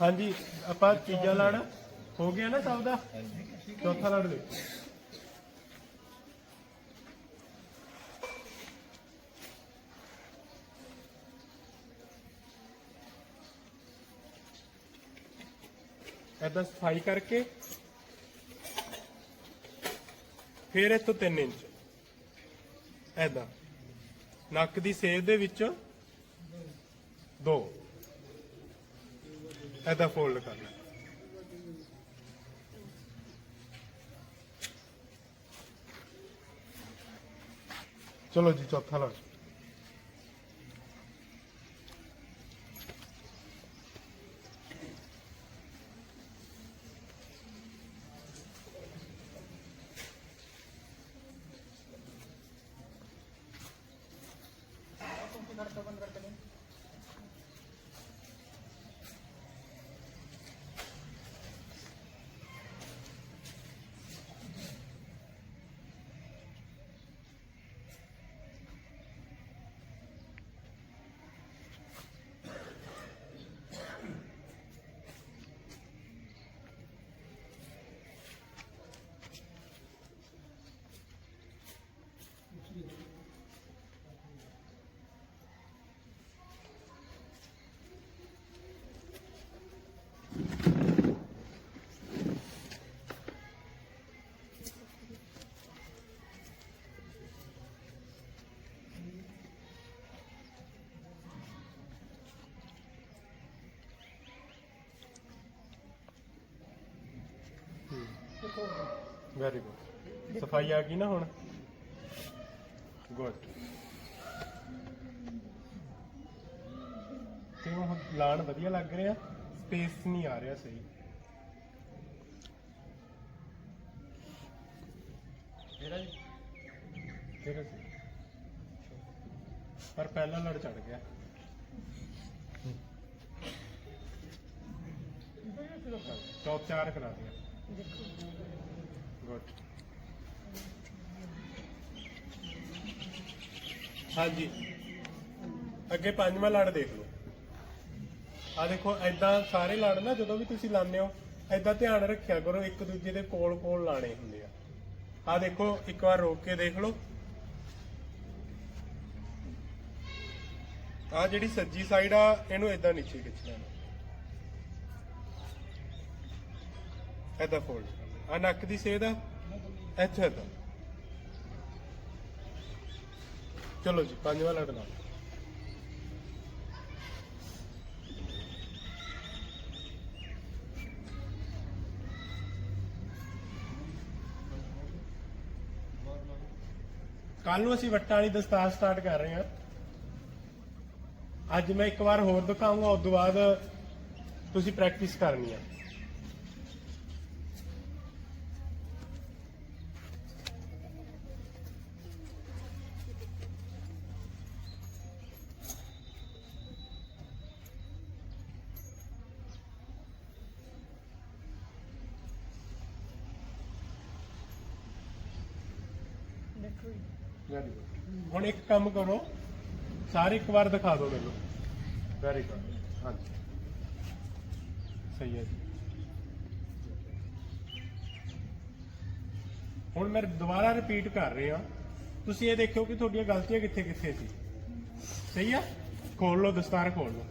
ਹਾਂਜੀ, ਆਪਾਂ ਤੀਜਾ ਲੜ ਹੋ ਗਿਆ ਨਾ ਸਭ ਦਾ? ਚੌਥਾ ਲੜ ਲਓ ਐਦਾਂ ਸਫ਼ਾਈ ਕਰਕੇ, ਫਿਰ ਇਸ ਤੋਂ 3 ਇੰਚ। ਐਦਾਂ ਨੱਕ ਦੀ ਸੇਧ ਦੇ ਵਿੱਚ ਦੋ। ਐਦਾਂ ਫੋਲਡ ਕਰਨਾ। ਚਲੋ ਜੀ ਚੌਥਾ ਲਾ ਵੈਰੀ ਗੁੱਡ ਸਫ਼ਾਈ ਆ ਗਈ ਨਾ ਹੁਣ? ਗੁੱਡ ਤੇ ਉਹ ਲਾਣ ਵਧੀਆ ਲੱਗ ਰਿਹਾ? ਸਪੇਸ ਨਹੀਂ ਆ ਰਿਹਾ ਸਹੀ। ਜੀ। ਤੇਰਾ ਪਰ ਪਹਿਲਾ ਲੜ ਚੜ ਗਿਆ। ਟੌਪ ਚਾਰ ਕਰਾ ਦਿਆ। ਹਾਂਜੀ। ਅੱਗੇ ਪੰਜਵਾਂ ਲੜ ਦੇਖ ਲਓ। ਆ ਦੇਖੋ ਐਦਾਂ ਸਾਰੇ ਲੜ ਨਾ, ਜਦੋਂ ਵੀ ਤੁਸੀਂ ਲਾਉਂਦੇ ਹੋ ਐਦਾਂ ਧਿਆਨ ਰੱਖਿਆ ਕਰੋ, ਇੱਕ ਦੂਜੇ ਦੇ ਕੋਲ ਕੋਲ ਲਾਣੇ ਹੁੰਦੇ ਆ। ਆ ਦੇਖੋ, ਇੱਕ ਵਾਰ ਰੋਕ ਕੇ ਦੇਖ ਲਓ। ਆ ਜਿਹੜੀ ਸੱਜੀ ਸਾਈਡ ਆ, ਇਹਨੂੰ ਐਦਾਂ ਨੀਚੇ ਖਿੱਚ ਲੈਣਾ ਐਦਾਂ ਫੋਲਡ ਆ ਨੱਕ ਦੀ ਸੇਧ ਆ? ਇੱਥੇ ਐਦਾਂ ਚਲੋ ਜੀ ਪੰਜਵਾਂ ਲੜ ਲਾ ਕੱਲ ਨੂੰ ਅਸੀਂ ਵੱਟਾਂ ਵਾਲੀ ਦਸਤਾਰ ਸਟਾਰਟ ਕਰ ਰਹੇ ਹਾਂ। ਅੱਜ ਮੈਂ ਇੱਕ ਵਾਰ ਹੋਰ ਦਿਖਾਉਂਗਾ ਉਸ ਤੋਂ ਬਾਅਦ ਤੁਸੀਂ ਪ੍ਰੈਕਟਿਸ ਕਰਨੀ ਆ। ਵੈਰੀ ਗੁੱਡ ਹੁਣ ਇੱਕ ਕੰਮ ਕਰੋ, ਸਾਰੇ ਇੱਕ ਵਾਰ ਦਿਖਾ ਦਿਓ ਮੈਨੂੰ। ਵੈਰੀ ਗੁੱਡ ਹਾਂਜੀ। ਸਹੀ ਹੈ ਜੀ। ਹੁਣ ਮੈਂ ਦੁਬਾਰਾ ਰਿਪੀਟ ਕਰ ਰਿਹਾ। ਤੁਸੀਂ ਇਹ ਦੇਖਿਓ ਕਿ ਤੁਹਾਡੀਆਂ ਗਲਤੀਆਂ ਕਿੱਥੇ ਕਿੱਥੇ ਸੀ। ਸਹੀ ਆ? ਖੋਲ ਲਓ, ਦਸਤਾਰ ਖੋਲ ਲਓ।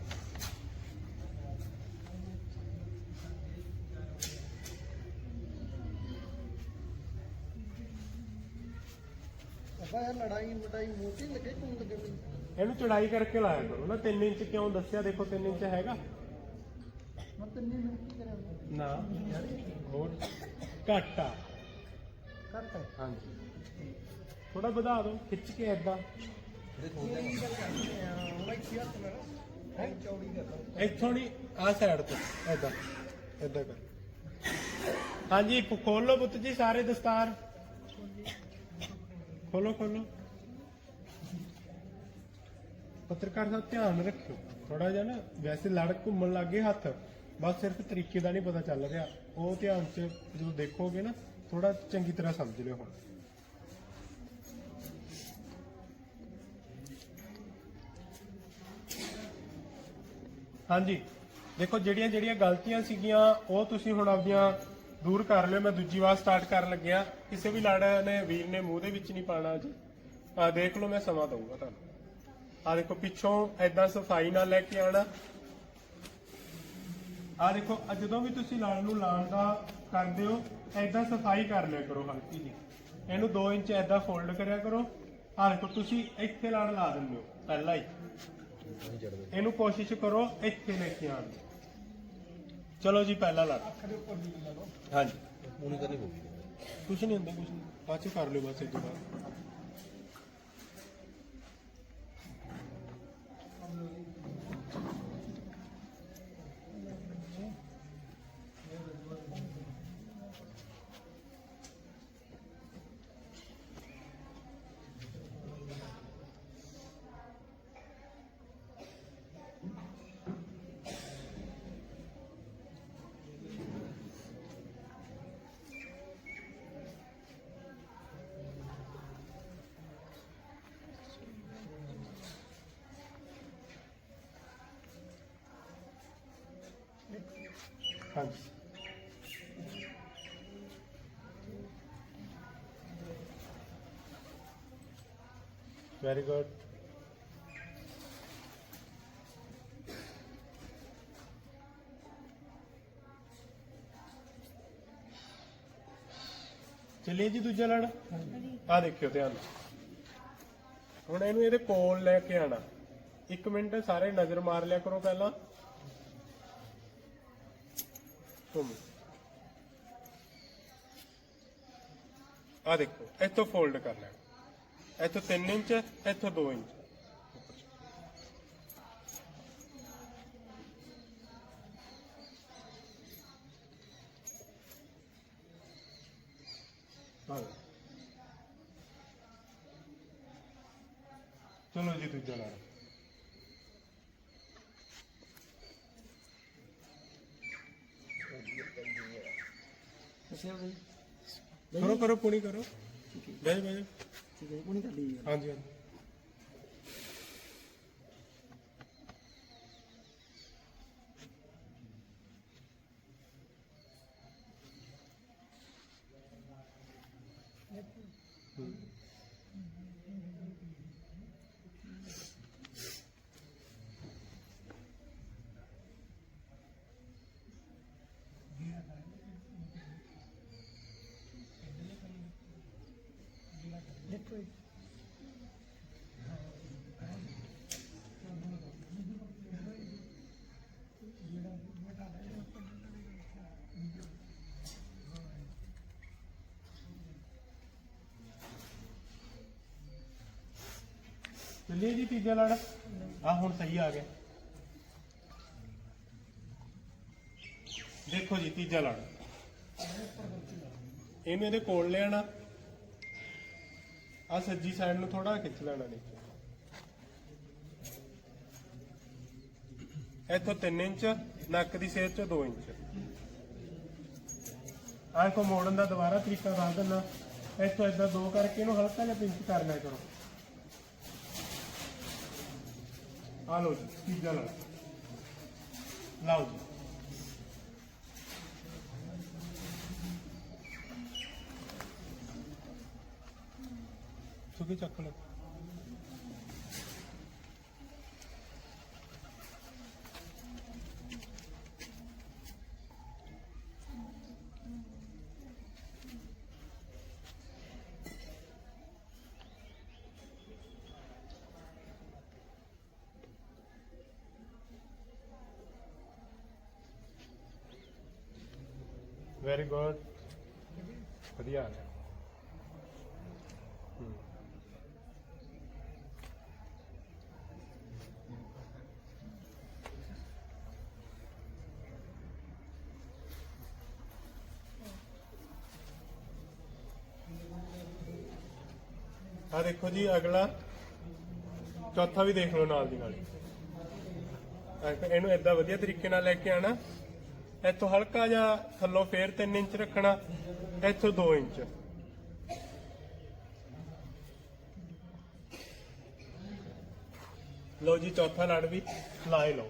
ਅੱਬਾ ਯਾਰ ਲੜਾਈ ਮਟਾਈ ਮੋਟੀ ਲੱਗੇ ਕਿਉਂ ਲੱਗੇ ਮੈਨੂੰ ਇਹਨੂੰ ਚੜਾਈ ਕਰਕੇ ਲਾਇਆ ਕਰੋ ਨਾ 3 ਇੰਚ ਕਿਉਂ ਦੱਸਿਆ? ਦੇਖੋ 3 ਇੰਚ ਹੈਗਾ। ਮੈਂ ਤਿੰਨੇ ਮਿੰਟ ਕੀ ਕਰਾਂ ਨਾ ਹੋਰ? ਘੱਟ ਆ। ਘੱਟ ਹੈ ਹਾਂਜੀ। ਥੋੜਾ ਵਧਾ ਦਿਓ ਖਿੱਚ ਕੇ ਹੁਣ ਇੱਥੇ ਹੱਥ ਨਾਲ ਹੈ? ਚੌੜੀ ਕਰ ਇੱਥੋਂ ਨਹੀਂ ਆ ਸਾਈਡ ਤੋਂ ਏਦਾਂ ਏਦਾਂ ਕਰ। ਹਾਂਜੀ ਖੋਲੋ ਪੁੱਤ ਜੀ ਸਾਰੇ ਦਸਤਾਰ। ਖੋਲੋ ਖੋਲੋ ਪੱਤਰਕਾਰ ਸਾਹਿਬ, ਧਿਆਨ ਰੱਖਿਓ। ਥੋੜਾ ਜਿਹਾ ਨਾ, ਵੈਸੇ ਲੜ ਘੁੰਮਣ ਲੱਗੇ ਹੱਥ, ਬਸ ਸਿਰਫ ਤਰੀਕੇ ਦਾ ਨਹੀਂ ਪਤਾ ਚੱਲ ਰਿਹਾ। ਉਹ ਧਿਆਨ ਚ ਜਦੋਂ ਦੇਖੋਗੇ ਨਾ ਥੋੜਾ ਚੰਗੀ ਤਰ੍ਹਾਂ ਸਮਝ ਲਿਓ ਹੁਣ। ਹਾਂਜੀ। ਦੇਖੋ ਜਿਹੜੀਆਂ ਜਿਹੜੀਆਂ ਗਲਤੀਆਂ ਸੀਗੀਆਂ, ਉਹ ਤੁਸੀਂ ਹੁਣ ਆਪਦੀਆਂ ਦੂਰ ਕਰ ਲਿਓ, ਮੈਂ ਦੂਜੀ ਵਾਰ ਸਟਾਰਟ ਕਰਨ ਲੱਗਿਆ ਕਿਸੇ ਵੀ ਲੜ ਨੇ, ਵੀਰ ਨੇ ਮੂੰਹ ਦੇ ਵਿੱਚ ਨਹੀਂ ਪਾਣਾ ਜੀ। ਆ ਦੇਖ ਲਓ, ਮੈਂ ਸਮਾਂ ਦਊਗਾ ਤੁਹਾਨੂੰ। ਆ ਦੇਖੋ, ਪਿੱਛੋਂ ਐਦਾਂ ਸਫ਼ਾਈ ਨਾਲ ਲੈ ਕੇ ਆਣਾ ਆ ਦੇਖੋ ਜਦੋਂ ਵੀ ਤੁਸੀਂ ਲੜ ਨੂੰ ਲਾਣ ਦਾ ਕਰਦੇ ਹੋ ਐਦਾਂ ਸਫ਼ਾਈ ਕਰ ਲਿਆ ਕਰੋ ਹਲਕੀ ਜੀ। ਇਹਨੂੰ 2 ਇੰਚ ਐਦਾਂ ਫੋਲਡ ਕਰਿਆ ਕਰੋ। ਆ ਦੇਖੋ, ਤੁਸੀਂ ਇੱਥੇ ਲੜ ਲਾ ਦਿੰਦੇ ਹੋ, ਪਹਿਲਾਂ ਹੀ। ਇਹਨੂੰ ਕੋਸ਼ਿਸ਼ ਕਰੋ ਇੱਥੇ ਲੈ ਕੇ ਆਉਣ ਦੀ। ਚਲੋ ਜੀ ਪਹਿਲਾ ਲੜ ਹਾਂਜੀ। ਪੂਣੀ ਕਰਨੀ ਪਊਗੀ। ਕੁਛ ਨਹੀਂ ਹੁੰਦਾ ਕੁਛ ਨਹੀਂ। ਬਾਅਦ ਚ ਕਰ ਲਿਓ ਬਸ ਇਹ ਤੋਂ ਬਾਅਦ ਹਾਂਜੀ। ਵੈਰੀ ਗੁੱਡ ਚਲਿਏ ਜੀ ਦੂਜਾ ਲੜ ਆ ਦੇਖਿਓ ਧਿਆਨ ਨਾਲ। ਹੁਣ ਇਹਨੂੰ ਇਹਦੇ ਕੋਲ ਲੈ ਕੇ ਆਣਾ ਇੱਕ ਮਿੰਟ ਸਾਰੇ ਨਜ਼ਰ ਮਾਰ ਲਿਆ ਕਰੋ ਪਹਿਲਾਂ। ਘੁੰਮ ਆ ਦੇਖੋ, ਇੱਥੋਂ ਫੋਲਡ ਕਰ ਲੈਣਾ। ਇੱਥੋਂ 3 ਇੰਚ, ਇੱਥੋਂ 2 ਇੰਚ। ਹਾਂ ਚਲੋ ਜੀ, ਦੂਜਾ ਲਾ ਲਓ। ਕਰੋ ਕਰੋ ਪੂਣੀ ਕਰੋ। ਬਹਿ ਬਹਿ ਠੀਕ ਹੈ ਕੋਣੀ ਕਰ ਲਈ ਹਾਂਜੀ ਹਾਂਜੀ। ਚੱਲੀਏ ਜੀ ਤੀਜਾ ਲੜ। ਆ ਹੁਣ ਸਹੀ ਆ ਗਿਆ ਦੇਖੋ ਜੀ, ਤੀਜਾ ਲੜ। ਇਹਨੂੰ ਇਹਦੇ ਕੋਲ ਲਿਆਣਾ। ਆ ਸੱਜੀ ਸਾਈਡ ਨੂੰ ਥੋੜਾ ਖਿੱਚ ਲੈਣਾ ਨੀਚੇ ਇੱਥੋਂ 3 ਇੰਚ, ਨੱਕ ਦੀ ਸੇਧ ਚੋਂ 2 ਇੰਚ। ਆਹ ਕੋ ਮੋੜਨ ਦਾ ਦੁਬਾਰਾ ਤਰੀਕਾ ਦੱਸ ਦਿੰਦਾ। ਇੱਥੋਂ ਇਦਾਂ ਦੋ ਕਰਕੇ ਇਹਨੂੰ ਹਲਕਾ ਜਿਹਾ ਪਿੰਚ ਕਰਨਾ ਲਿਆ ਕਰੋ। ਆ ਲਓ ਜੀ ਤੀਜਾ ਲਓ ਲਾਓ ਜੀ ਸੁਕੀ ਚੱਕ ਲਓ ਵੈਰੀ ਗੁੱਡ ਵਧੀਆ ਆ ਗਿਆ ਹਮ। ਆ ਦੇਖੋ ਜੀ, ਅਗਲਾ ਚੌਥਾ ਵੀ ਦੇਖ ਲਓ ਨਾਲ ਦੀ ਨਾਲ ਹੀ। ਐ- ਇਹਨੂੰ ਏਦਾਂ ਵਧੀਆ ਤਰੀਕੇ ਨਾਲ ਲੈ ਕੇ ਆਣਾ ਇੱਥੋਂ ਹਲਕਾ ਜਿਹਾ ਥੱਲੋਂ ਫੇਰ 3 ਇੰਚ ਰੱਖਣਾ, ਇੱਥੋਂ 2 ਇੰਚ। ਲਓ ਜੀ, ਚੌਥਾ ਲੜ ਵੀ ਲਾਏ ਲਓ।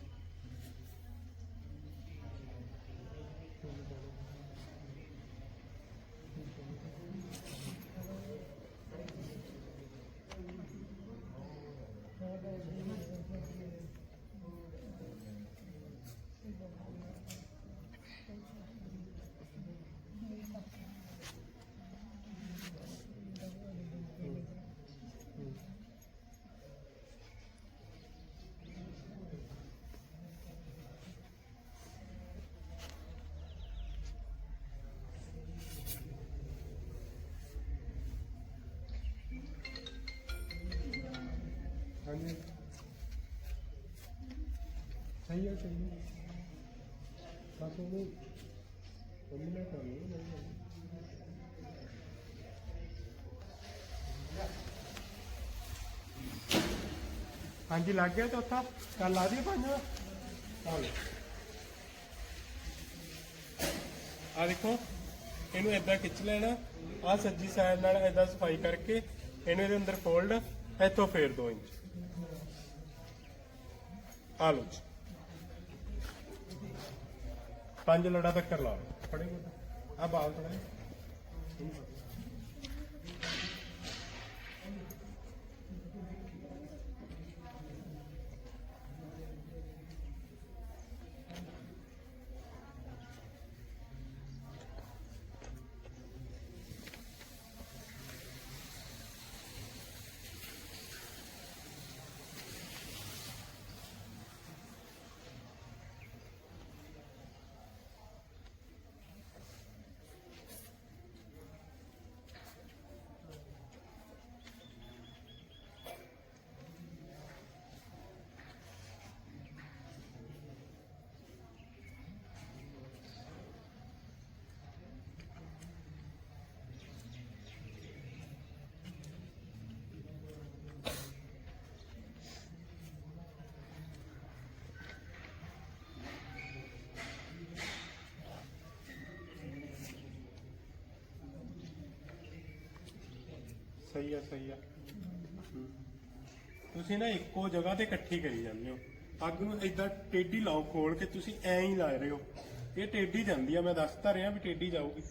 ਕੋਲ ਤਾਂ ਨਹੀਂ ਮਿਲਦਾ ਹਾਂਜੀ ਸਹੀ ਹੈ ਸਹੀ ਹੈ ਬਸ ਉਹਨੂੰ ਉਹਨੂੰ ਮੈਂ ਕਰ ਲਵਾਂ ਹਾਂਜੀ ਲੱਗ ਗਿਆ ਚੌਥਾ? ਕੱਲ ਲਾ ਦਿਓ ਪੰਜ? ਆ ਦੇਖੋ, ਇਹਨੂੰ ਏਦਾਂ ਖਿੱਚ ਲੈਣਾ ਆ ਸੱਜੀ ਸਾਈਡ ਨਾਲ ਏਦਾਂ ਸਫ਼ਾਈ ਕਰਕੇ ਇਹਨੂੰ ਇਹਦੇ ਅੰਦਰ ਫੋਲਡ ਇੱਥੋਂ ਫੇਰ 2 ਇੰਚ। ਆ ਲਓ ਜੀ। ਪੰਜ ਲੜਾ ਤੱਕ ਕਰ ਲਾ। ਲਓ ਫੜੇ ਆ ਬਾਲ ਥੋੜਾ ਸਹੀ ਆ ਸਹੀ ਆ। ਹਮ। ਤੁਸੀਂ ਨਾ ਇੱਕੋ ਜਗ੍ਹਾ ਤੇ ਇਕੱਠੀ ਕਰੀ ਜਾਂਦੇ ਹੋ। ਅੱਗ ਨੂੰ ਏਦਾਂ ਟੇਢੀ ਲਾਓ ਖੋਲ ਕੇ, ਤੁਸੀਂ ਐਂ ਹੀ ਲਾ ਰਹੇ ਹੋ। ਇਹ ਟੇਢੀ ਜਾਂਦੀ ਆ, ਮੈਂ ਦੱਸਤਾ ਰਿਹਾ ਵੀ ਟੇਢੀ ਜਾਊਗੀ।